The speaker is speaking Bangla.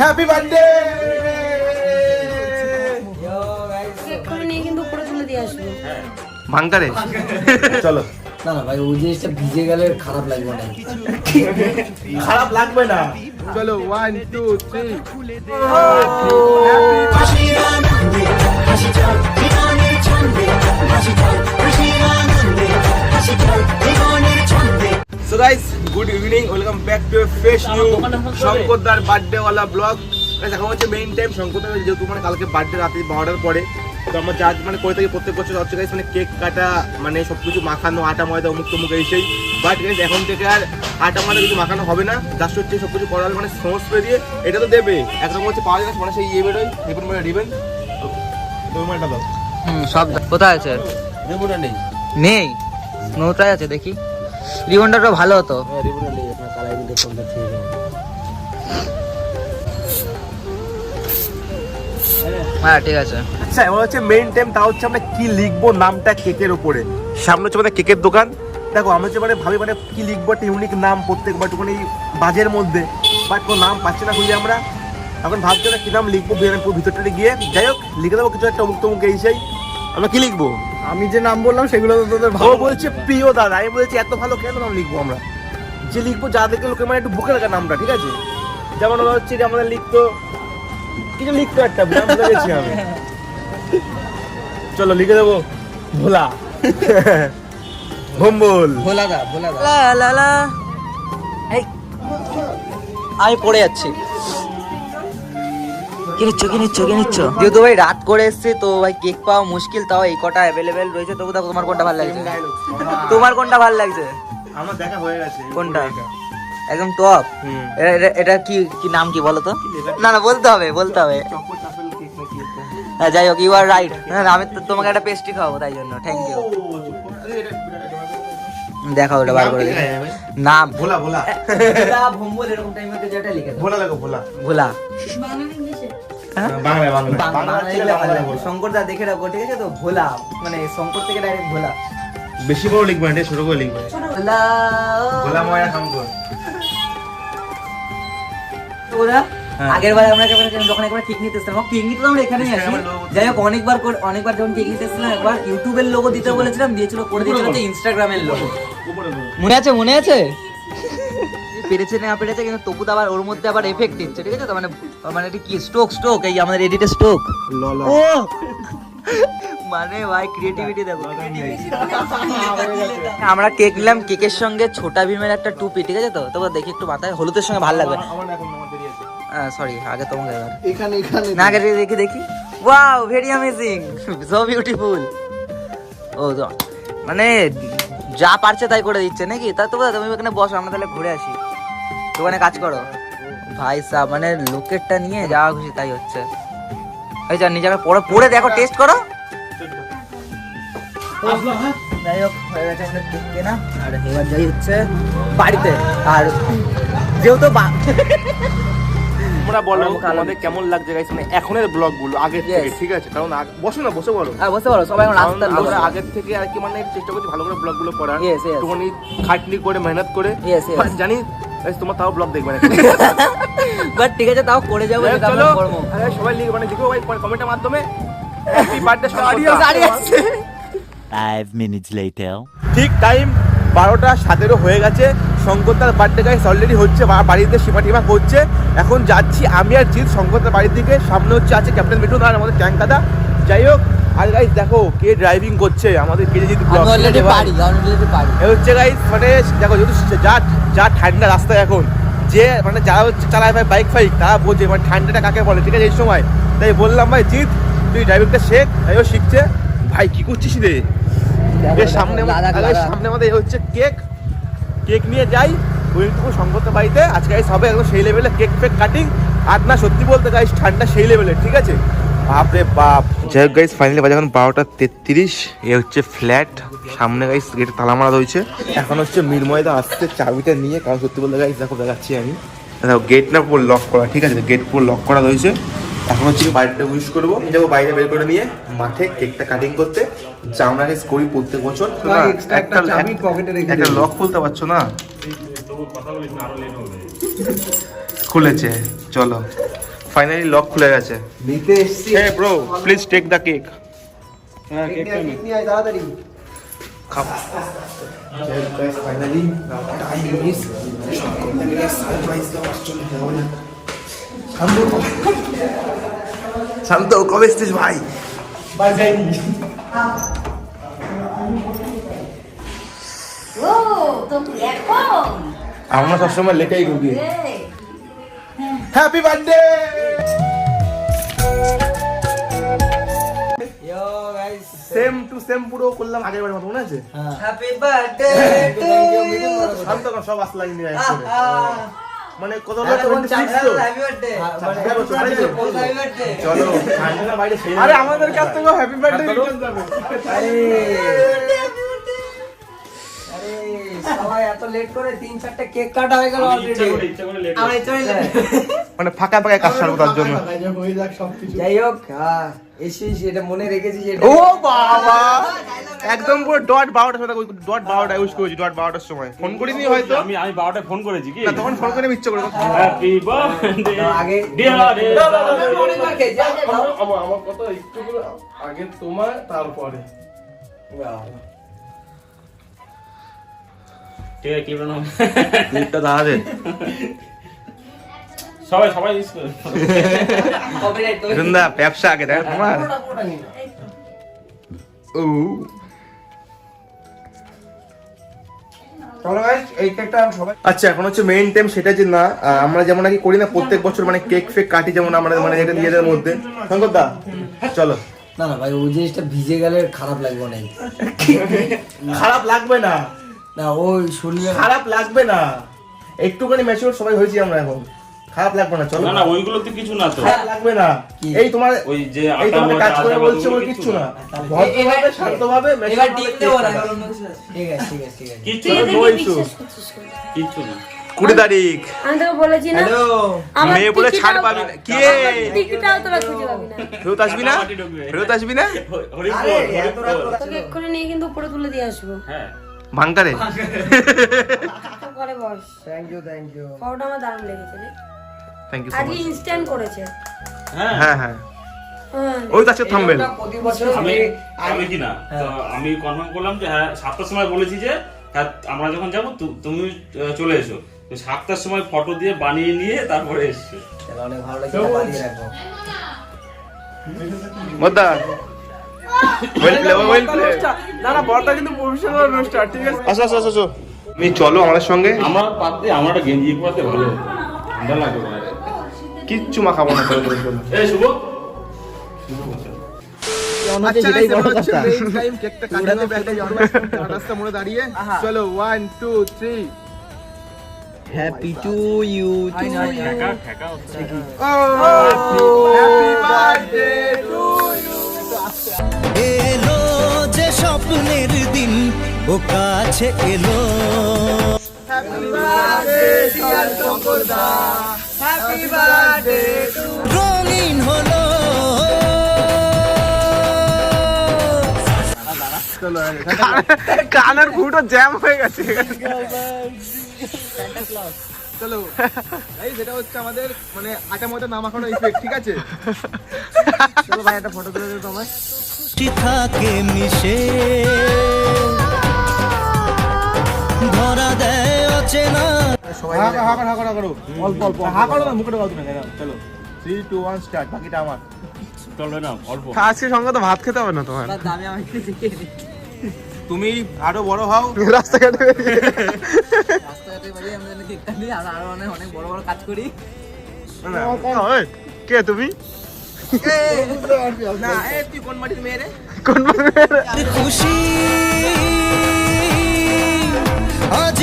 হ্যাপি বার্থডে কিন্তু উপরে তুলে দিয়ে আসব। ভাঙকারে? চলো। না না ভাই ওই জিনিসটা ভিজে গেলে খারাপ লাগবে না। খারাপ লাগবে না। চলো one two three fresh new শঙ্করদার birthday ওয়ালা ব্লগ এখন হচ্ছে মেইন টাইম শঙ্করদার যেহেতু মানে কালকে বার্থডে রাতে বারোটার পরে। তো আমরা যা মানে করে থাকি প্রত্যেক বছর হচ্ছে গাইস মানে কেক কাটা মানে সব কিছু মাখানো আটা ময়দা অমুক তমুক এই সেই। বাট গাইস এখন থেকে আর আটা ময়দা কিছু মাখানো হবে না। জাস্ট হচ্ছে সব কিছু করা হবে মানে সমস্ত দিয়ে এটা তো দেবে। একরকম হচ্ছে পাওয়া যায় মানে সেই ইয়ে বেরোয়। রিবন মানে রিবেন তোমারটা দাও। হুম সব কোথায় আছে? রিবনটা নেই। নেই। নোটাই আছে দেখি। রিবনটা ভালো হতো হ্যাঁ রিবুটা নেই। ঠিক হ্যাঁ ঠিক আছে। আচ্ছা এবার হচ্ছে মেইন টাইম তা হচ্ছে আমরা কি লিখব নামটা কেকের উপরে। সামনে হচ্ছে আমাদের কেকের দোকান। দেখো আমি হচ্ছে মানে ভাবি মানে কি লিখব একটা ইউনিক নাম প্রত্যেকবার একটুখানি বাজের মধ্যে বাট কোনো নাম পাচ্ছি না খুঁজে আমরা। এখন ভাবছি না কি নাম লিখব বিরিয়ানিপুর গিয়ে। যাই হোক লিখে দেবো কিছু একটা অমুক তমুক এই সেই। আমরা কি লিখব? আমি যে নাম বললাম সেগুলো তো তোদের ও বলছে প্রিয় দাদা আমি বলছি এত ভালো কেন নাম লিখব আমরা? যে লিখব যা দেখে লোকে মানে একটু বুকে রাখা নামটা ঠিক আছে? যেমন ওরা হচ্ছে যে আমাদের লিখতো কিছু লিখতো একটা নাম ভুলে গেছি আমি। চলো লিখে দেবো। ভোলা। ভম্বল। ভোলা দা ভোলা লা লা। লা আমি পড়ে যাচ্ছি। কি নিচ্ছ কি নিচ্ছ কি নিচ্ছ? যেহেতু ভাই রাত করে এসছে তো ভাই কেক পাওয়া মুশকিল তাও এই কটা অ্যাভেলেবেল রয়েছে তবু দেখো তোমার কোনটা ভালো লাগছে। তোমার কোনটা ভালো লাগছে? আমার দেখা হয়ে গেছে। কোনটা? একদম টপ এটা কি কি নাম কি বলো তো? না না বলতে হবে বলতে হবে। হ্যাঁ যাই হোক ইউ আর রাইট হ্যাঁ আমি তো তোমাকে একটা পেস্ট্রি খাওয়াবো তাই জন্য থ্যাংক ইউ দেখাও ওটা বার করে। নাম। ভোলা ভোলা। ভম্বল এরকম টাইমে যেটা লিখে ভোলা ভোলা। ভোলা। বাংলা ইংলিশে? বাংলা বাংলা বাংলা। লিখলে ভালো। শঙ্কর দা দেখে রাখো ঠিক আছে? তো ভোলা মানে শঙ্কর থেকে ডাইরেক্ট ভোলা। বেশি বড় লিখবে না ছোট করে লিখবে। ভোলা ভোলা ময়া শঙ্কর ওরা হ্যাঁ। আগের বার আমরা যখন একবার কেক নিতে এসেছিলাম কেক নিতে তো আমরা এখানেই আসি। যাই হোক অনেকবার করে- অনেকবার যখন কেক নিতে এসেছিলাম একবার ইউটিউবের লোগো দিতে বলেছিলাম দিয়েছিল করে দিয়েছিল যে ইনস্টাগ্রামের লোগো মনে আছে মনে আছে? পেরেছে না পেরেছে কিন্তু তবু তো আবার ওর মধ্যে আবার এফেক্ট দিচ্ছে ঠিক আছে? মানে মানে কি স্ট্রোক স্ট্রোক এই আমাদের এডিটে স্ট্রোক ল ল। ও! মানে ভাই ক্রিয়েটিভিটি দেখো আমরা কেক নিলাম কেকের সঙ্গে ছোটা ভীমের একটা টুপি ঠিক আছে তো? তবে দেখি একটু মাথায় হলুদের সঙ্গে ভালো লাগবে। সরি আগে তোমাকে এখানে এখানে। না আগে দেখি দেখি। Wow very amazing so beautiful ও মানে যা পারছে তাই করে দিচ্ছে নাকি? তা তো তুমি ওখানে বসো আমরা তাহলে ঘুরে আসি। দোকানে কাজ করো। ভাই সাহ মানে লোকেরটা নিয়ে যাওয়া খুশি তাই হচ্ছে। এই যা নিজেকে পড়ে পড়ে দেখো টেস্ট করো। যাই হোক হয়ে গেছে আমাদের কেক কেনা। আর এবার যাই হচ্ছে বাড়িতে। আর যেহেতু তোমরা বলো আমাদের কেমন লাগছে গাইস মানে এখনের ব্লগগুলো আগের থেকে ঠিক আছে? কারণ আগ- বসো না বসে বলো। হ্যাঁ পারো সবাই এখন রাস্তার লোক। থেকে আর কি মানে চেষ্টা করছি ভালো করে করার. খাটনি করে মেহনত করে। জানি তোমার তাও ব্লগ দেখবে না। বাট ঠিক আছে তাও করে যাব চলো। সবাই লিখে মানে লিখো ভাই কমেন্টের মাধ্যমে happy birthday Five minutes later. ঠিক টাইম বারোটা সতেরো হয়ে গেছে। শঙ্করদার বার্থডে গাইস অলরেডি হচ্ছে বাড়িতে সীমা টিমা করছে। এখন যাচ্ছি আমি আর জিৎ শঙ্করদার বাড়ির দিকে। সামনে হচ্ছে আছে ক্যাপ্টেন মিঠুন আর আমাদের ট্যাঙ্ক দাদা। যাই হোক আর গাইস দেখো কে ড্রাইভিং করছে আমাদের কে জিৎ ব্লগ অলরেডি পারি অলরেডি পারি। এ হচ্ছে গাইস মানে দেখো যেহেতু যা যা ঠান্ডা রাস্তা এখন যে মানে যারা হচ্ছে চালায় ভাই বাইক ফাইক তারা বোঝে মানে ঠান্ডাটা কাকে বলে ঠিক আছে এই সময়। তাই বললাম ভাই জিৎ তুই ড্রাইভিংটা শেখ তাই ও শিখছে। ভাই কি করছিস রে? এর সামনে সামনে আমাদের এ হচ্ছে কেক। কেক নিয়ে যাই ওইটুকু সংগত বাড়িতে। আজকে হবে একদম সেই লেভেলে কেক ফেক কাটিং আর না সত্যি বলতে গাইস ঠান্ডা সেই লেভেলের ঠিক আছে? বাপরে বাপ। যাই হোক গাইস ফাইনালি বাজে এখন বারোটা তেত্রিশ। এ হচ্ছে ফ্ল্যাট সামনে গাইস গেটে তালা মারা রয়েছে। এখন হচ্ছে মিরময়দা আসছে চাবিটা নিয়ে। কারণ সত্যি বলতে গাইস দেখো দেখাচ্ছি আমি। দেখো গেট না পুরো লক করা ঠিক আছে? গেট পুরো লক করা রয়েছে। এখন হচ্ছে বাড়িটা উইশ করব যাব বাইরে বের করে নিয়ে মাঠে কেকটা কাটিং করতে আমরা guys করি প্রত্যেক বছর একটা একটা লক খুলতে পারছ না খুলেছে চলো ফাইনালি লক খুলে গেছে নিতে এসছি hey bro please take the cake হ্যাঁ কেক নিয়ে আয় তাড়াতাড়ি খাও ফাইনালি টাইম মিস শান্ত কবে এসছিস ভাই? ও আমরা সবসময় লেটেই ঢুকি happy birthday same to same পুরো করলাম আগের বারের মতো মনে আছে? হ্যাঁ। হ্যাপি বার্থডে টু শান্ত সব আসলে নিয়ে আসছে মানে কত হ্যাঁ? হ্যাপি বার্থডে চলো আরে আমাদের কাছ থেকে হ্যাপি বার্থডে করো। আরে। আরে সবাই এত লেট করে তিন চারটে কেক কাটা হয়ে গেল অলরেডি আমরা চলে মানে ফাঁকা ফাঁকা কাজ সারবো তার জন্য। যাই হোক হ্যাঁ এটা মনে রেখেছি যে ও বাবা একদম পুরো ডট বারোটার সময় ডট বারোটা ইউজ করেছি ডট বারোটার সময় ফোন করিনি হয়তো আমি আমি বারোটায় ফোন করেছি কি তখন ফোন করে মিচ্ছে করে হ্যাপি বার্থডে আগে আমার আমার কথা একটু আগে তোমার তারপরে ঠিক আছে ক্লিপটা নাও ক্লিপটা দাঁড়াবে সবাই সবাই ইউজ করে বৃন্দা ব্যবসা আগে দেখ। তোমার ও। আচ্ছা এখন হচ্ছে মেইন টাইম সেটা যে না আমরা যেমন নাকি করি না প্রত্যেক বছর মানে কেক ফেক কাটি যেমন আমাদের মানে এটা নিজেদের মধ্যে। শঙ্কর দা চলো। না না ভাই ওই জিনিসটা ভিজে গেলে খারাপ লাগবে না খারাপ লাগবে না। না ওই শুনলে খারাপ লাগবে না। একটুখানি ম্যাচিওর সবাই হয়েছি আমরা এখন। খারাপ লাগবে না চলো। না না ওইগুলো তো কিছু না তো। খারাপ লাগবে না। এই তোমার ওই যে এই ময়দা, কাজ করে বলছে ওই কিচ্ছু না। ভদ্রভাবে শান্তভাবে এবার ডিম দেবো না কিছু ঠিক আছে ঠিক আছে ঠিক আছে। কিচ্ছু তুই না? কিচ্ছু না। কুড়ি তারিখ। আমি তোকে বলেছি না। হ্যালো। আমার মেয়ে বলে ছাড় পাবি না। কে? টিকিটাও তোরা খুঁজে পাবি না। ফেরত আসবি না? ফেরত আসবি না। তোকে এক্ষুনি নিয়ে কিন্তু উপরে তুলে দিয়ে আসব। হ্যাঁ। ভাঙকারে? তো ঘরে বস। থ্যাংক ইউ থ্যাংক ইউ খাওয়াটা আমার দারুণ লেগেছে রে থ্যাংক ইউ সো আজকে মাচ ইনস্ট্যান্ট করেছে। হ্যাঁ। হ্যাঁ হ্যাঁ। হ্যাঁ। ওই তো আজকে থাম্বেল প্রতি বছর আমি আমি কি না? তো আমি কনফার্ম করলাম যে হ্যাঁ সাতটার সময় বলেছি যে হ্যাঁ আমরা যখন যাব তুমি চলে এসো। তো সাতটার সময় ফটো দিয়ে বানিয়ে নিয়ে তারপরে এসছে। তাহলে অনেক ভালো লাগছে বানিয়ে রাখব মোদ্দা। ওয়েল প্লে ওয়েল প্লে না না বড়টা কিন্তু প্রফেশনাল অনুষ্ঠান ঠিক আছে? আসো আসো আসো আসো। তুমি চলো আমাদের সঙ্গে। আমার পাতে আমার একটা গেঞ্জি পরাতে ভালো। ঠান্ডা লাগবে। কিচ্ছু মাখাবো না চলো এই শুভ। আচ্ছা চলো one two three happy to you to happy birthday to এলো যে স্বপ্নের দিন ও কাছে এলো রঙিন হলো। কানের ফুটো জ্যাম হয়ে গেছে। চলো এই যেটা হচ্ছে আমাদের মানে আটা মতো না মাখানো ইফেক্ট ঠিক আছে? চলো ভাই একটা ফটো তুলে থাকে মিশে। সবাই হা হা করো। হা করো, হা করো। অল্প অল্প হা করো না মুখে দাও তুমি চলো। থ্রি টু ওয়ান স্টার্ট বাকিটা আমার। চলবে না অল্প। আজকে সঙ্গে তো ভাত খেতে হবে না তোমার। দামি আমাকে শিখিয়ে তুমি আরও বড় হও। রাস্তাঘাটে রাস্তাঘাটে বাড়ি আমরা যেন কেকটা আর আরও অনেক অনেক বড় বড় কাজ করি। কে তুমি? না এ তুই কোন মাটির মেয়ে রে? কোন মাটির মেয়ে খুশি। আজ